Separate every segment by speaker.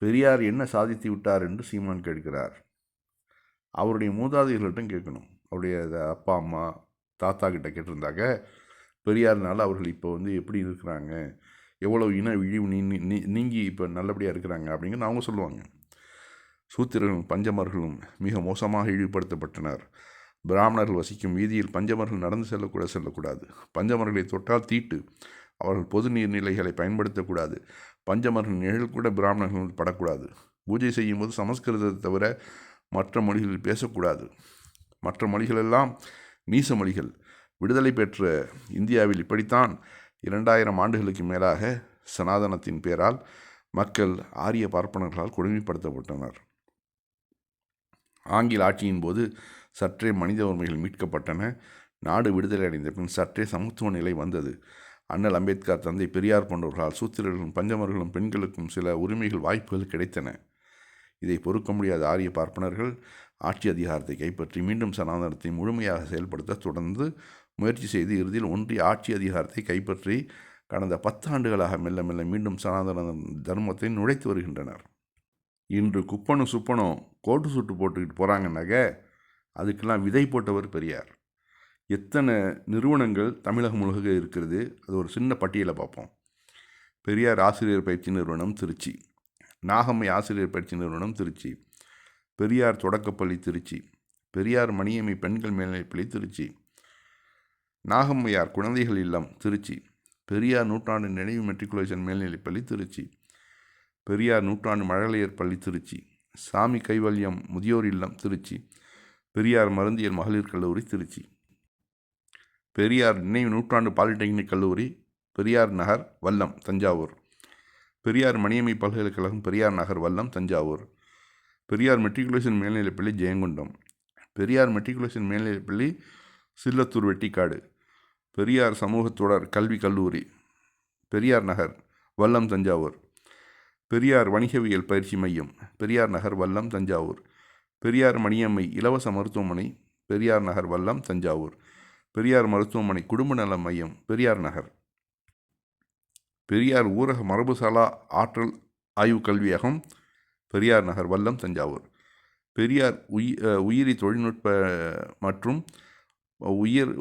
Speaker 1: பெரியார் என்ன சாதித்து விட்டார் என்று சீமான் கேட்கிறார். அவருடைய மூதாதையர்களிட்டும் கேட்கணும். அவருடைய அப்பா அம்மா தாத்தா கிட்ட கேட்டிருந்தாக்க பெரியார்னால அவர்கள் இப்போ வந்து எப்படி இருக்கிறாங்க? எவ்வளோ இன இழிவு நீ- நீங்கி இப்போ நல்லபடியாக இருக்கிறாங்க அப்படிங்கிறது அவங்க சொல்லுவாங்க. சூத்திரர்களும் பஞ்சமர்களும் மிக மோசமாக இழிவுபடுத்தப்பட்டனர். பிராமணர்கள் வசிக்கும் வீதியில் பஞ்சமர்கள் நடந்து செல்லக்கூட செல்லக்கூடாது. பஞ்சமர்களை தொட்டால் தீட்டு. அவர்கள் பொது நீர்நிலைகளை பயன்படுத்தக்கூடாது. பஞ்சமர்கள் நிழல் கூட பிராமணர்கள் படக்கூடாது. பூஜை செய்யும்போது சமஸ்கிருதத்தை தவிர மற்ற மொழிகளில் பேசக்கூடாது. மற்ற மொழிகளெல்லாம் நீச மொழிகள். விடுதலை பெற்ற இந்தியாவில் இப்படித்தான் இரண்டாயிரம் ஆண்டுகளுக்கு மேலாக சனாதனத்தின் பேரால் மக்கள் ஆரிய பார்ப்பனர்களால் கொடுமைப்படுத்தப்பட்டனர். ஆங்கில ஆட்சியின் போது சற்றே மனித உரிமைகள் மீட்கப்பட்டன. நாடு விடுதலை அடைந்த பின் சற்றே சமத்துவ நிலை வந்தது. அண்ணல் அம்பேத்கர் தந்தை பெரியார் போன்றவர்களால் சூத்திரர்களும் பஞ்சமர்களும் பெண்களுக்கும் சில உரிமைகள் வாய்ப்புகள் கிடைத்தன. இதை பொறுக்க முடியாத ஆரிய பார்ப்பனர்கள் ஆட்சி அதிகாரத்தை கைப்பற்றி மீண்டும் சனாதனத்தை முழுமையாக செயல்படுத்த தொடர்ந்து முயற்சி செய்து இறுதியில் ஒன்றிய ஆட்சி அதிகாரத்தை கைப்பற்றி கடந்த பத்தாண்டுகளாக மெல்ல மெல்ல மீண்டும் சனாதன தர்மத்தை நுழைத்து வருகின்றனர். இன்று குப்பனும் சுப்பனும் கோட்டு சுட்டு போட்டுக்கிட்டு போகிறாங்கன்னாக்க அதுக்கெல்லாம் விதை போட்டவர் பெரியார். எத்தனை நிறுவனங்கள் தமிழகம் முழுக இருக்கிறது? அது ஒரு சின்ன பட்டியலை பார்ப்போம். பெரியார் ஆசிரியர் பயிற்சி நிறுவனம் திருச்சி. நாகம்மை ஆசிரியர் பயிற்சி நிறுவனம் திருச்சி. பெரியார் தொடக்கப்பள்ளி திருச்சி. பெரியார் மணியம்மை பெண்கள் மேல்நிலைப்பள்ளி திருச்சி. நாகம்மையார் குழந்தைகள் இல்லம் திருச்சி. பெரியார் நூற்றாண்டு நினைவு மெட்ரிகுலேஷன் மேல்நிலைப்பள்ளி திருச்சி. பெரியார் நூற்றாண்டு மழலையர் பள்ளி திருச்சி. சாமி கைவல்யம் முதியோர் இல்லம் திருச்சி. பெரியார் மருந்தியல் மகளிர் கல்லூரி திருச்சி. பெரியார் நினைவு நூற்றாண்டு பாலிடெக்னிக் கல்லூரி பெரியார் நகர் வல்லம் தஞ்சாவூர். பெரியார் மணியம்மை பல்கலைக்கழகம் பெரியார் நகர் வல்லம் தஞ்சாவூர். பெரியார் மெட்ரிகுலேஷன் மேல்நிலைப்பள்ளி ஜெயங்கொண்டம். பெரியார் மெட்ரிகுலேஷன் மேல்நிலைப்பள்ளி சில்லத்தூர் வெட்டிக்காடு. பெரியார் சமூகத்தொடர் கல்வி கல்லூரி. பெரியார் நகர் வல்லம் தஞ்சாவூர். பெரியார் வணிகவியல் பயிற்சி மையம் பெரியார் நகர் வல்லம் தஞ்சாவூர். பெரியார் மணியம்மை இலவச மருத்துவமனை பெரியார் நகர் வல்லம் தஞ்சாவூர். பெரியார் மருத்துவமனை குடும்ப நல மையம் பெரியார் நகர். பெரியார் ஊரக மரபுசாலா ஆற்றல் ஆய்வுக் கல்வியகம் பெரியார் நகர் வல்லம் தஞ்சாவூர். பெரியார் உயி உயிரி தொழில்நுட்ப மற்றும் உயிர்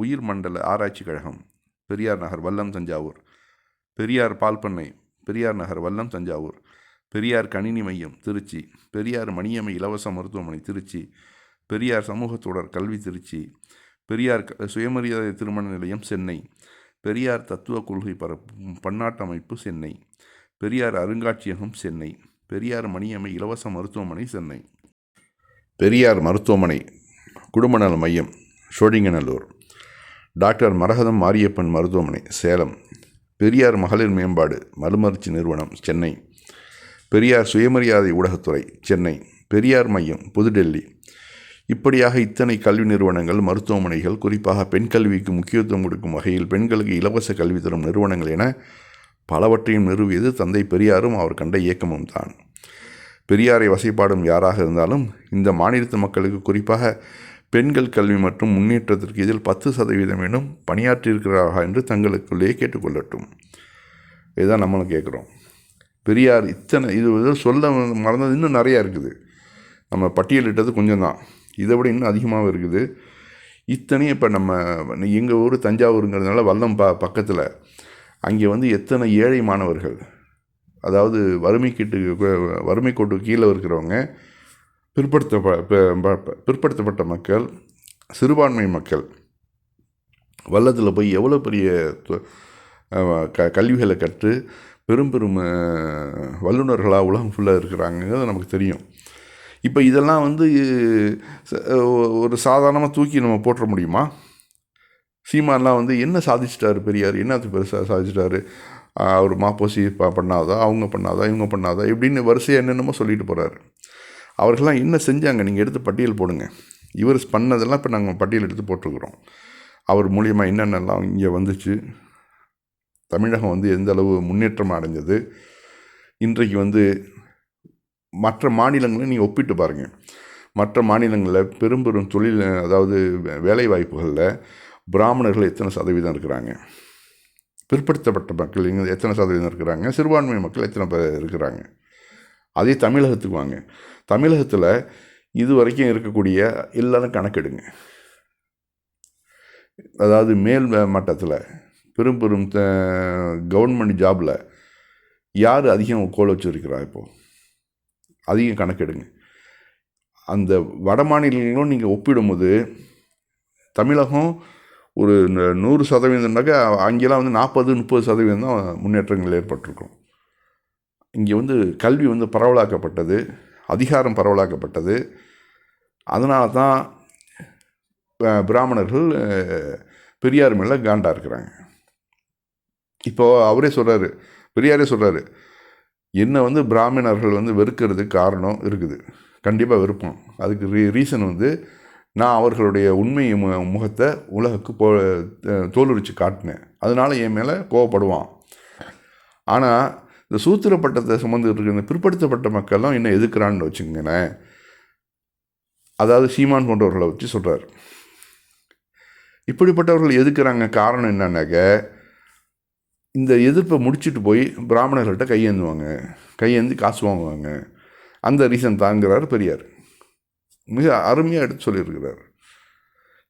Speaker 1: உயிர் மண்டல ஆராய்ச்சி கழகம் பெரியார் நகர் வல்லம் தஞ்சாவூர். பெரியார் பால் பண்ணை பெரியார் நகர் வல்லம் தஞ்சாவூர். பெரியார் கணினி மையம் திருச்சி. பெரியார் மணியம்மை இலவச மருத்துவமனை திருச்சி. பெரியார் சமூகத்தொடர் கல்வி திருச்சி. பெரியார் சுயமரியாதை திருமண நிலையம் சென்னை. பெரியார் தத்துவ கொள்கை பரப்பும் பன்னாட்டு அமைப்பு சென்னை. பெரியார் அருங்காட்சியகம் சென்னை. பெரியார் மணியம்மை இலவச மருத்துவமனை சென்னை. பெரியார் மருத்துவமனை குடும்பநல மையம் ஷோடிங்கநல்லூர் டாக்டர் மரகதம் மாரியப்பன் மருத்துவமனை சேலம். பெரியார் மகளிர் மேம்பாடு மறுமலர்ச்சி நிறுவனம் சென்னை. பெரியார் சுயமரியாதை ஊடகத்துறை சென்னை. பெரியார் மையம் புதுடெல்லி. இப்படியாக இத்தனை கல்வி நிறுவனங்கள் மருத்துவமனைகள் குறிப்பாக பெண் கல்விக்கு முக்கியத்துவம் கொடுக்கும் வகையில் பெண்களுக்கு இலவச கல்வி தரும் நிறுவனங்கள் என பலவற்றையும் நிறுவியது தந்தை பெரியாரும் அவர் கண்ட இயக்கமும் தான். பெரியாரை வசைப்பாடும் யாராக இருந்தாலும் இந்த மாநிலத்து மக்களுக்கு குறிப்பாக பெண்கள் கல்வி மற்றும் முன்னேற்றத்திற்கு இதில் பத்து சதவீதம் வேணும் பணியாற்றியிருக்கிறார்களா என்று தங்களுக்குள்ளேயே கேட்டுக்கொள்ளட்டும். இதுதான் நம்மளும் கேட்குறோம். பெரியார் இத்தனை இது இது சொல்ல மறந்தது இன்னும் நிறையா இருக்குது. நம்ம பட்டியலிட்டது கொஞ்சம் தான் இதை விட இன்னும் அதிகமாகவும் இருக்குது. இத்தனையும் இப்போ நம்ம எங்கள் ஊர் தஞ்சாவூருங்கிறதுனால வல்லம் ப பக்கத்தில் அங்கே வந்து எத்தனை ஏழை மாணவர்கள் அதாவது வறுமை கீட்டு வறுமை கோட்டு கீழே இருக்கிறவங்க பிற்படுத்த பிற்படுத்தப்பட்ட மக்கள் சிறுபான்மை மக்கள் வல்லத்தில் போய் எவ்வளோ பெரிய க கல்விகளை கற்று பெரும் பெரும் வல்லுநர்களாக உலகம் ஃபுல்லாக இருக்கிறாங்கிறது நமக்கு தெரியும். இப்போ இதெல்லாம் வந்து ஒரு சாதாரணமாக தூக்கி நம்ம போட்டுற முடியுமா? சீமான்லாம் வந்து என்ன சாதிச்சிட்டாரு பெரியார்? என்னத்து பெருசாக சாதிச்சிட்டாரு? அவர் மாப்போசி பண்ணாதா? அவங்க பண்ணாதா? இவங்க பண்ணாதா? இப்படின்னு வரிசையாக என்னென்னமோ சொல்லிட்டு போகிறாரு அவர்கள்லாம் என்ன செஞ்சாங்க? நீங்கள் எடுத்து பட்டியல் போடுங்க. இவர் பண்ணதெல்லாம் இப்போ நாங்கள் பட்டியல் எடுத்து போட்டிருக்கிறோம். அவர் மூலியமாக என்னென்னலாம் இங்கே வந்துச்சு? தமிழகம் வந்து எந்த அளவு முன்னேற்றம் அடைஞ்சது? இன்றைக்கு வந்து மற்ற மாநிலங்களை நீங்கள் ஒப்பிட்டு பாருங்கள் மற்ற மாநிலங்களில் பெரும் பெரும் தொழில் அதாவது வே- பிராமணர்கள் எத்தனை சதவீதம் இருக்கிறாங்க? பிற்படுத்தப்பட்ட மக்கள் இங்கே எத்தனை சதவீதம் இருக்கிறாங்க? சிறுபான்மை மக்கள் எத்தனை பேர் இருக்கிறாங்க? அதே தமிழகத்துக்கு வாங்க. தமிழகத்தில் இது வரைக்கும் இருக்கக்கூடிய எல்லாரும் கணக்கெடுங்க. அதாவது மேல் மட்டத்தில் பெரும் பெரும் கவர்மெண்ட் ஜாபில் யார் அதிகம் கோல் வச்சுருக்கிறா இப்போது அதிகம் கணக்கெடுங்க. அந்த வட மாநிலங்களும் நீங்கள் ஒப்பிடும்போது தமிழகம் ஒரு நூறு சதவீதம்னாக்கா அங்கெல்லாம் வந்து நாற்பது முப்பது சதவீதம் தான் முன்னேற்றங்கள் ஏற்பட்டிருக்கும். இங்கே வந்து கல்வி வந்து பரவலாக்கப்பட்டது அதிகாரம் பரவலாக்கப்பட்டது. அதனால தான் பிராமணர்கள் பெரியார் மேலே காண்டாக இருக்கிறாங்க. இப்போது அவரே சொல்கிறாரு பெரியாரே சொல்கிறாரு என்னை வந்து பிராமணர்கள் வந்து வெறுக்கிறதுக்கு காரணம் இருக்குது. கண்டிப்பாக வெறுப்போம். அதுக்கு ரீ ரீசன் வந்து நான் அவர்களுடைய உண்மை மு- முகத்தை உலகுக்கு போ தோலுரிச்சு காட்டினேன். அதனால என் மேலே கோவப்படுவான். ஆனால் இந்த சூத்திர பட்டத்தை சுமந்து இருக்கிற இந்த பிற்படுத்தப்பட்ட மக்கள்லாம் இன்னும் எதுக்குறான்னு வச்சுங்களேன் அதாவது சீமான் போன்றவர்களை வச்சு சொல்கிறார் இப்படிப்பட்டவர்கள் எதுக்குறாங்க? காரணம் என்னன்னாக்க இந்த எதிர்ப்பை முடிச்சுட்டு போய் பிராமணர்கள்ட்ட கையேந்துவாங்க. கையேந்தி காசு வாங்குவாங்க. அந்த ரீசன் தாங்கிறார் பெரியார். மிக அருமையாக எடுத்து சொல்லியிருக்கிறார்.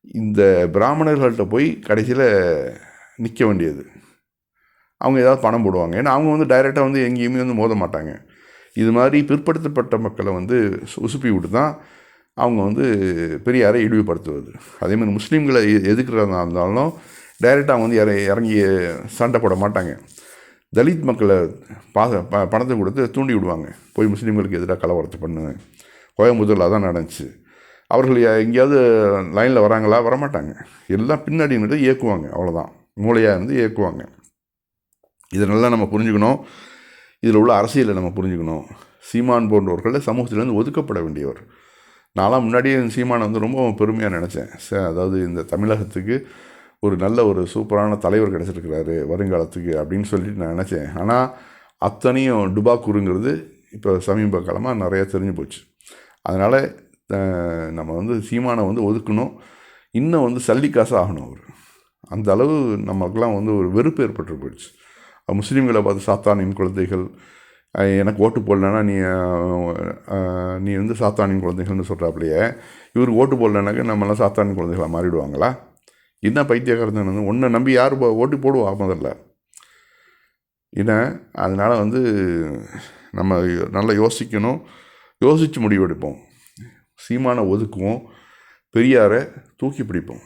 Speaker 1: இந்த பிராமணர்கள்ட்ட போய் கடைசியில் நிற்க வேண்டியது. அவங்க ஏதாவது பணம் போடுவாங்க. ஏன்னா அவங்க வந்து டைரெக்டாக வந்து எங்கேயுமே வந்து மோத மாட்டாங்க. இது மாதிரி பிற்படுத்தப்பட்ட மக்களை வந்து உசுப்பி விட்டு தான் அவங்க வந்து பெரியாரை இழிவுபடுத்துவது. அதேமாதிரி முஸ்லீம்களை எ- எதுக்குறதா இருந்தாலும் டைரெக்டாக அவங்க வந்து இறங்கி சண்டை போட மாட்டாங்க. தலித் மக்களை பாச ப பணத்தை கொடுத்து தூண்டி விடுவாங்க. போய் முஸ்லீம்களுக்கு எதிராக கலவரத்தை பண்ணு கோயம்புத்தூரில் அதான் நடந்துச்சு. அவர்கள் எங்கேயாவது லைனில் வராங்களா? வரமாட்டாங்க. எல்லாம் பின்னாடி நின்று இயக்குவாங்க. அவ்வளோதான் மூளையாக இருந்து இயக்குவாங்க. இதை நல்லா நம்ம புரிஞ்சுக்கணும். இதில் உள்ள அரசியலை நம்ம புரிஞ்சுக்கணும். சீமான் போன்றவர்கள் சமூகத்திலேருந்து ஒதுக்கப்பட வேண்டியவர். நான்லாம் முன்னாடியே சீமானை வந்து ரொம்ப பெருமையாக நினச்சேன். ச- அதாவது இந்த தமிழகத்துக்கு ஒரு நல்ல ஒரு சூப்பரான தலைவர் கிடச்சிருக்கிறாரு வருங்காலத்துக்கு அப்படின்னு சொல்லிட்டு நான் நினச்சேன். ஆனால் அத்தனையும் டுபாக்கூருங்கிறது இப்போ சமீப காலமாக நிறையா தெரிஞ்சு போச்சு. அதனால் நம்ம வந்து சீமானை வந்து ஒதுக்கணும். இன்னும் வந்து சல்லிக்காசு ஆகணும் அவர். அந்த அளவு நமக்கெல்லாம் வந்து ஒரு வெறுப்பு ஏற்பட்டு போயிடுச்சு. முஸ்லீம்களை பார்த்து சாத்தானின் குழந்தைகள் எனக்கு ஓட்டு போடலன்னா நீ நீ வந்து சாத்தானின் குழந்தைகள்னு சொல்கிறாப்பிலையே இவர் ஓட்டு போடலனாக்க நம்மளாம் சாத்தானின் குழந்தைகளாக மாறிடுவாங்களா? என்ன பைத்தியக்காரத்தனம் ஒன்றை நம்பி யார் போ- ஓட்டு போடுவா முதல்ல. என்ன அதனால் வந்து நம்ம நல்லா யோசிக்கணும். யோசித்து முடிவெடுப்போம். சீமானை ஒதுக்குவோம். பெரியாரை தூக்கி பிடிப்போம்.